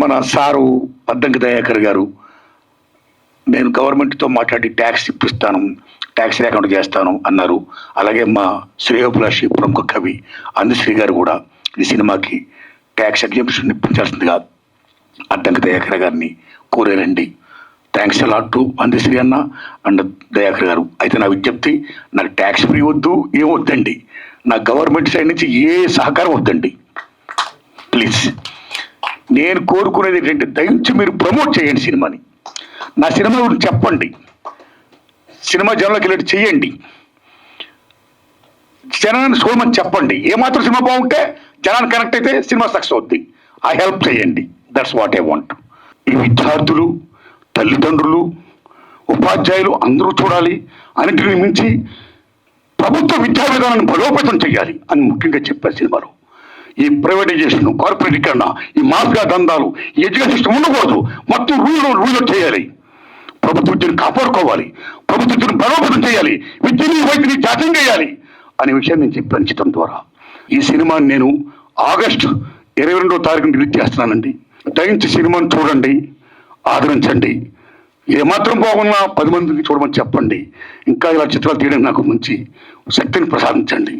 మన సారు అద్దంకి దయాకర్ గారు నేను గవర్నమెంట్తో మాట్లాడి ట్యాక్స్ ఇప్పిస్తాను ట్యాక్స్ అకౌంట్ చేస్తాను అన్నారు. అలాగే మా శ్రేయోభిలాషి ప్రముఖ కవి అందుశ్రీ గారు కూడా ఈ సినిమాకి ట్యాక్స్ ఎగ్జిబిషన్ ఇప్పించాల్సిందిగా అద్దంకి దయాకర్ గారిని కోరారండి. Thanks a lot to Andesri అన్న అండ్ దయాకర్ గారు. అయితే నా విజ్ఞప్తి నాకు ట్యాక్స్ ఫ్రీ వద్దు ఏం వద్దండి. నా గవర్నమెంట్ సైడ్ నుంచి ఏ సహకారం వద్దండి. ప్లీజ్ నేను కోరుకునేది ఏంటంటే దయించి మీరు ప్రమోట్ చేయండి సినిమాని. నా సినిమా గురించి చెప్పండి. సినిమా జనంలోకి వెళ్ళి చేయండి. జనాన్ని చూడమని చెప్పండి. ఏమాత్రం సినిమా బాగుంటే జనాన్ని కనెక్ట్ అయితే సినిమా సక్సెస్ అవుద్ది. ఆ హెల్ప్ చేయండి. దట్స్ వాట్ ఐ వాంట్ ఈ విద్యార్థులు తల్లిదండ్రులు ఉపాధ్యాయులు అందరూ చూడాలి. అన్నింటిని మించి ప్రభుత్వ విద్యా విధానాన్ని బలోపేతం చేయాలి అని ముఖ్యంగా చెప్పారు సినిమాలో. ఈ ప్రైవేటైజేషన్ కార్పొరేటీకరణ ఈ మాఫియా దందాలు ఈ ఎడ్యుకేషన్ సిస్టమ్ ఉండకూడదు. మొత్తం రూల్ రూల్ చేయాలి. ప్రభుత్వ విద్యను కాపాడుకోవాలి. ప్రభుత్వ విద్యను బలోపేతం చేయాలి. విద్యని వైద్యుని జాతం చేయాలి అనే విషయాన్ని నేను చెప్పాను ద్వారా. ఈ సినిమాని నేను ఆగస్టు ఇరవై రెండో తారీఖున రిలీజ్ చేస్తున్నానండి. దయించి సినిమాని చూడండి ఆదరించండి. ఏమాత్రం బాగున్నా పది మందికి చూడమని చెప్పండి. ఇంకా ఇలా చిత్రాలు తీయడానికి నాకు మంచి శక్తిని ప్రసాదించండి.